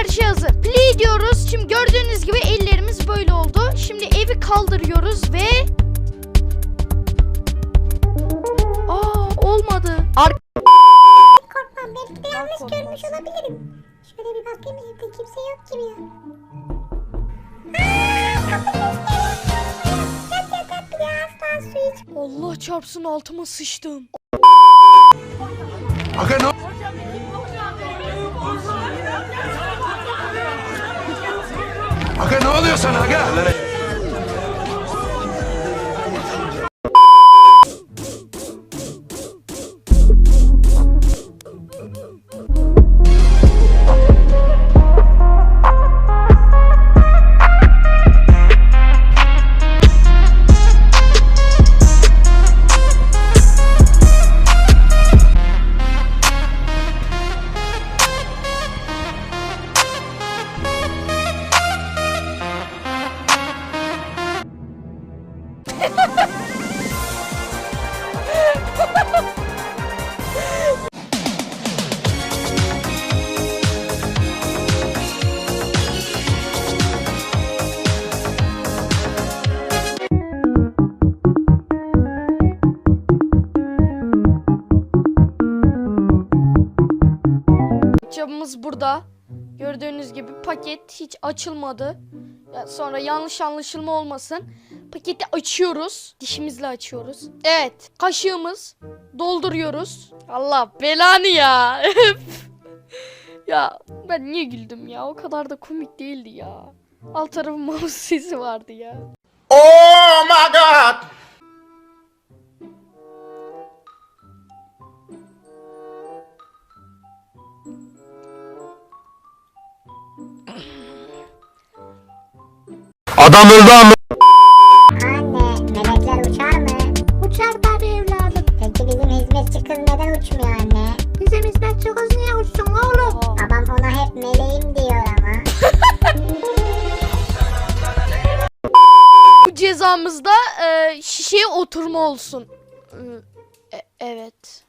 her şey hazır. Play diyoruz. Şimdi gördüğünüz gibi ellerimiz böyle oldu. Şimdi evi kaldırıyoruz ve... Aa olmadı. Ar Korkmam belki de yanlış görmüş olabilirim. Şöyle bir bakayım evde kimse yok gibi ya. Yat yat yat bir su iç. Allah çarpsın altıma sıçtım. Aga ne? Sanaga. Cevabımız burada. Gördüğünüz gibi paket hiç açılmadı. Sonra yanlış anlaşılma olmasın. Paketi açıyoruz. Dişimizle açıyoruz. Evet. Kaşığımız. Dolduruyoruz. Allah belanı ya. ya ben niye güldüm ya? O kadar da komik değildi ya. Alt tarafı mouse sesi vardı ya. Oh my god! Adam öldü ama. Cezamızda e, şişeye oturma olsun. E, evet.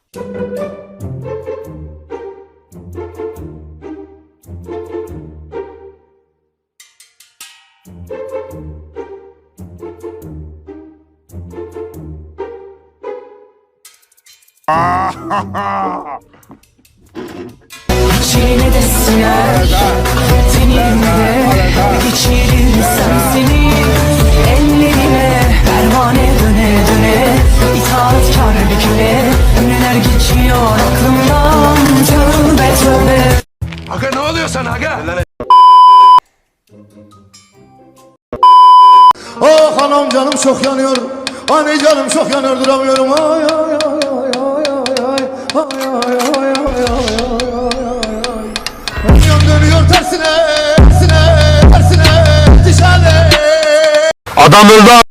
İçine de siner aga? Ah anam canım çok yanıyor. Anne canım çok yanıyor duramıyorum. Ay ay ay ay ay ay ay ay ay ay ay ay ay Dünyam dönüyor tersine, tersine, tersine, dışarı. Adam öldü.